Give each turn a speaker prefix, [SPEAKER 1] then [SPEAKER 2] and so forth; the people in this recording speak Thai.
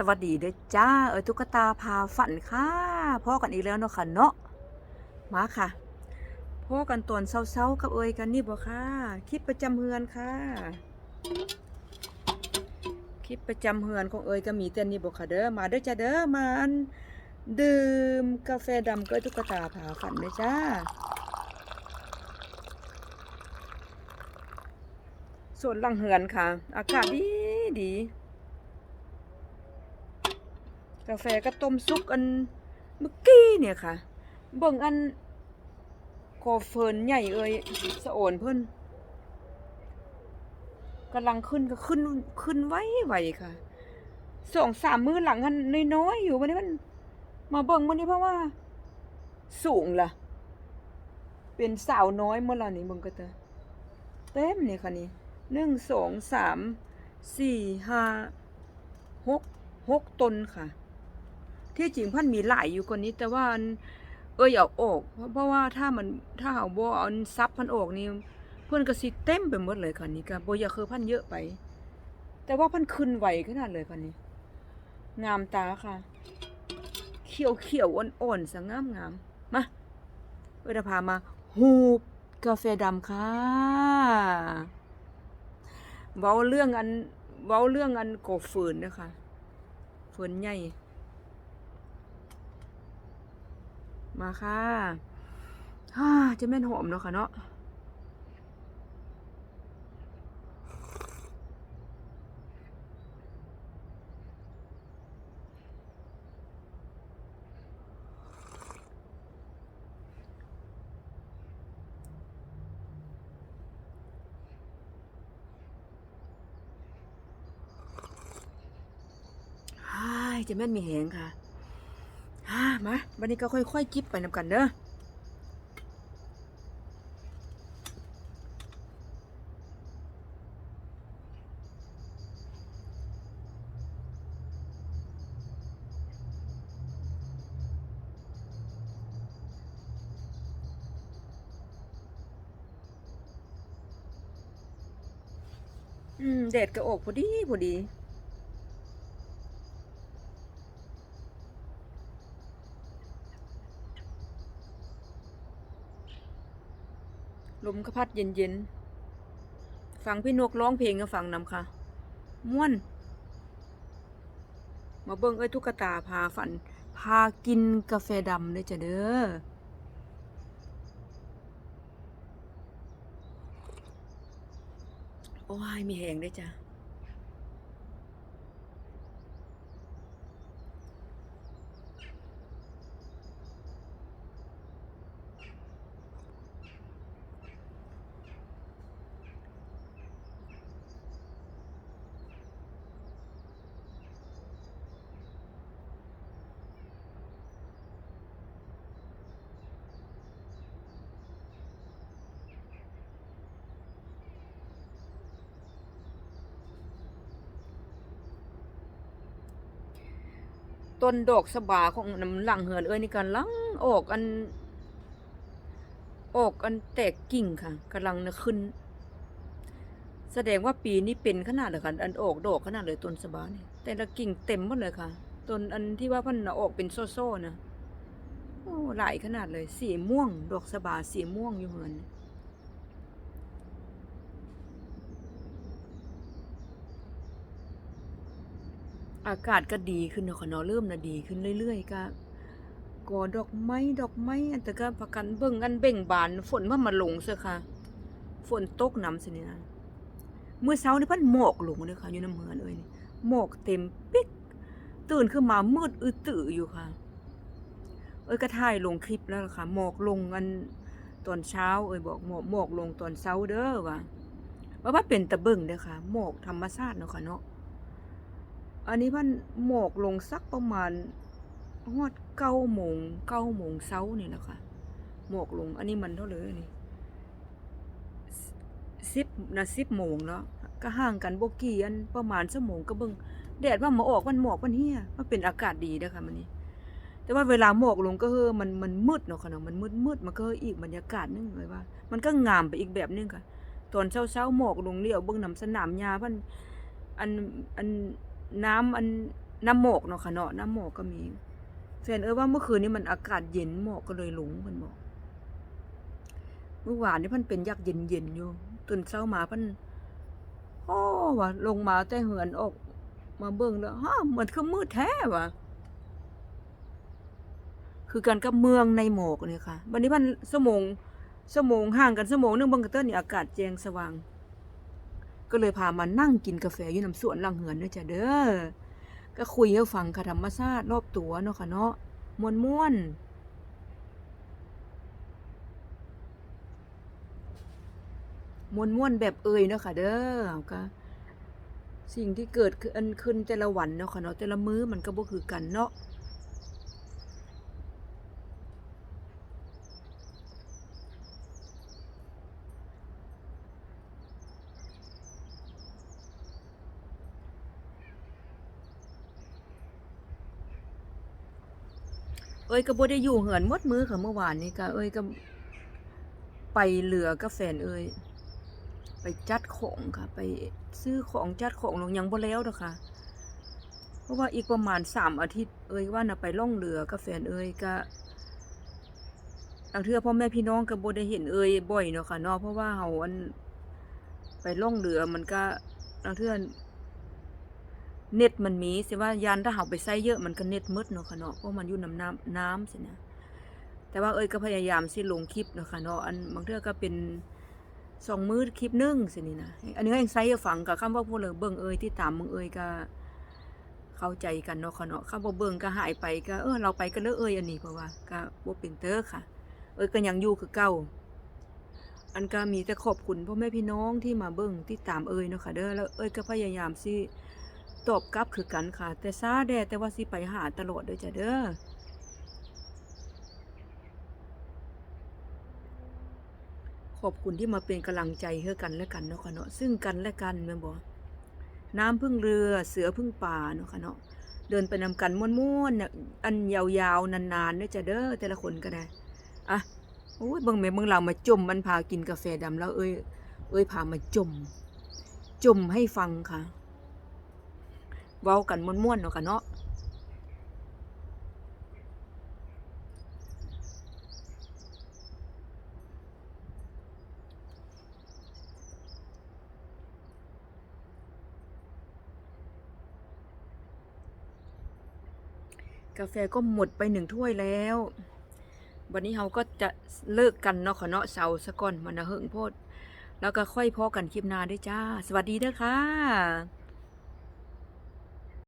[SPEAKER 1] สวัสดีเด้อจ้า เออตุ๊กตาพาฝันค่ะพ่อกันอีกแล้วเนาะค่ะเนาะมาค่ะพ่อกันตอนเช้าๆกับเอยกันนี่บ่ค่ะคลิปประจำเฮือนค่ะคลิปประจำเฮือนของเอยก็มีแต่นี่บ่ค่ะเด้อมาเด้อจ้าเด้อมาอันดื่มกาแฟดำกับเอ้ยตุ๊กตาพาฝันเด้อจ้าส่วนหลังเฮือนค่ะ อากาศดีดี กาแฟก็ต้มซุกอันเมื่อกี้เนี่ยค่ะ เบิ่งอันโคเฟินใหญ่เอ่ยสะโอนเพิ่นกำลังขึ้นก็ขึ้นขึ้นไว้ไวค่ะสองสามมือหลังอันน้อยๆอยู่วันนี้มัน มาเบิ่งวันนี้เพราะว่า สูงล่ะ เป็นสาวน้อยเมื่อไหร่นี่เบิ่งก็เตอเต็มนี่ค่ะนี่หนึ่งสองสามสี่ห้าหกหกตนค่ะ ที่จริงพันมีหลายอยู่กว่านี้ แต่ว่าเอันเอยเอาออก เพราะว่าถ้ามันถ้าเอาบ่เอาอันซับพันออกนี่เพิ่อนก็สิเต็มไปหมดเลยค่ะนี่ก็บ่อย่ากคือพันเยอะไป แต่ว่าพันขึ้นไหวขนาดเลยค่ะนี่งามตาค่ะ เขียวเขียวอ่อนๆสงามงามมาเอยจะพามาหูบกาแฟดำค่ะเว้าเรื่องอันเว้าเรื่องอันโกฝืนนะคะฝืนใหญ่ มาค่ะฮ่าจะแม่นหอมเนาะค่ะเนาะฮ่าจะแม่นมีแหงค่ะ มาวันนี้ก็ค่อยๆจิบไปนำกันเด้ออืมแดดก็ออกพอดีพอดี ลมก็พัดเย็นๆฟังพี่นกร้องเพลงก็ฟังนำค่ะ ม่วน มาเบิ้งเอ้ยทุกตาพาฝัน พากินกาแฟดำเลยจ้ะเด้อโอ้ยมีแหงได้จ้ะ ต้นดอกสบาของน้ำหลังเหือนเอ้ยนี่กันลังออกอัน ออกอันแตกกิ่งค่ะกำลังนะขึ้น แสดงว่าปีนี้เป็นขนาดเลยค่ะอันออกดอกขนาดเลยต้นสบานี่แต่ละกิ่งเต็มหมดเลยค่ะต้นอันที่ว่าพันออกเป็นโซ่ๆนะโอ้หลายขนาดเลยสีม่วง ดอกสบาสีม่วงอยู่เหือน อากาศก็ดีขึ้นเนาะค่ะเนาะเริ่มนะดีขึ้นเรื่อยๆก็กอดอกไม้ดอกไม้อันแต่ก็ประกันเบิ่งอันเบ่งบาน ฝนว่ามาลงเสียค่ะ ฝนตกน้ำสินี่นะเมื่อเช้านี่พันหมอกลงเลยค่ะอยู่น้ำเมือนเอ้ยหมอกเต็มปิ๊กตื่นขึ้นมามืดอือตื่ออยู่ค่ะ เอ้ยก็ถ่ายลงคลิปแล้วค่ะ หมอกลงอันตอนเช้า เอ้ยบอกหมอกหมอกลงตอนเช้าเด้อว่าว่าว่าเป็นตะเบิ่งเด้อค่ะ หมอกธรรมชาติเนาะค่ะเนาะ อันนี้มันหมอกลงสักประมาณฮอดเก้าโมงเก้าโมงเช้านี่แหละคะหมอกลง อันนี้มันเท่าเลยนี่สิบนะสิบโมงเนาะก็ห่างกันโบกี่อันประมาณชั่วโมงก็เบิ่งแดดว่ามาออกมันหมอกมันเฮียมันเป็นอากาศดีเด้อค่ะมันนี่แต่ว่าเวลาหมอกลงก็คือมันมันมืดเนาะค่ะเนาะมันมืดมืดมันก็อีกบรรยากาศนึงเลยว่า มันก็งามไปอีกแบบนึงค่ะ ตอนเช้าเช้าหมอกลงเลี้ยวเบิ่งน้ำสนามหญ้าพันอันอัน น้ำอันน้ำหมอกเนาะค่ะเนาะน้ำหมอกก็มีแฟนเอ้ยว่าเมื่อคืนนี้มันอากาศเย็นหมอกก็เลยหลงเพิ่นบอก เมื่อวานนี่พิ่นเป็นยักษ์เย็นๆอยู่ตื่นเช้ามาพิ่นโอ้วะลงมาแต่เหือนออก มาเบิ่งแล้วฮะเหมือนคือมืดแท้วะคือกันกับเมืองในหมอกนี่ค่ะวันนี้มันชั่วโมงชั่วโมงห่างกันชั่วโมงหนึงบิ่งกันเต้นนี่อากาศแจงสว่าง ก็เลยพามานั่งกินกาแฟอยู่น้ำสวนหลังเหือนด้วยจ้ะเด้อ ก็คุยให้ฟังค่ะธรรมชาติรอบตัวเนาะค่ะเนาะม่วนๆม่วนแบบเอ่ยเนาะค่ะเด้อก็สิ่งที่เกิดคืออันขึ้นแต่ละวันเนาะค่ะเนาะแต่ละมื้อมันก็บ่คือกันเนาะ เอ้ยก็บ่ได้อยู่เหือนมดมือค่ะเมื่อวานนี้ก็เอ้ยก็ไปเหลือกับแฟนเอ้ยไปจัดของค่ะ ไปซื้อของจัดของลงยังบ่แล้วดอกค่ะ เพราะว่าอีกประมาณสามอาทิตย์ เอ้ยว่าน่ะไปล่องเรือกับแฟนเอ้ยก็บางเทือพ่อแม่พี่น้องก็บ่ได้เห็นเอ้ยบ่อยเนาะค่ะเนาะเพราะว่าเฮาอันไปล่องเรือมันก็บางเทือ เน็ตมันมีสิว่ายานถ้าเฮาไปใช้เยอะมันก็เน็ตหมดเนาะค่ะเนาะเพราะมันอยู่น้ำน้ำน้ำสินะแต่ว่าเอ้ยก็พยายามสิลงคลิปเนาะค่ะเนาะอันบางเทื่อก็เป็นสองมือคลิปหนึ่งสินี่นะอันนี้ก็ยังใช้ให้ฟังกับคำว่าพวกเลยเบิ่งเอ้ยที่ตามมึงเอ้ยก็เข้าใจกันเนาะค่ะเนาะคำว่าเบิ่งก็หายไปก็เออเราไปกันเด้อเอ้ยอันนี้เพราะว่าก็บ่เป็นเด้อค่ะ เอ้ยก็ยังอยู่คือเก่าอันก็มีแต่ขอบคุณพ่อแม่พี่น้องที่มาเบิ่งที่ตามเอ้ยเนาะค่ะเด้อแล้วเอ้ยก็พยายามสิ ตอบกลับคือกันค่ะ แต่ซาแดแต่ว่าสิไปหาตลอดเด้อจ้ะเด้อขอบคุณที่มาเป็นกำลังใจให้กันและกันเนาะค่ะเนาะซึ่งกันและกันแม่นบ่น้ำพึ่งเรือเสือพึ่งป่าเนาะค่ะเนาะเดินไปนำกันม่วนๆเนี่ยอันยาวๆนานๆเด้อจ้ะเด้อแต่ละคนก็ได้อะโอ้ยบิ่งแม่เบิ่งเรามาจมมันพากินกาแฟดำแล้วเอ้ยเอ้ยพามาจม จมให้ฟังค่ะ เว้ากันม่วนๆเนาะค่ะเนาะกาแฟก็หมดไปหนึ่งถ้วยแล้ว วันนี้เราก็จะเลิกกันเนาะค่ะเนาะเสาร์ซะก่อนมันนะเฮิงโพด แล้วก็ค่อยพอกันคลิปหน้าด้วยจ้า สวัสดีเด้อค่ะ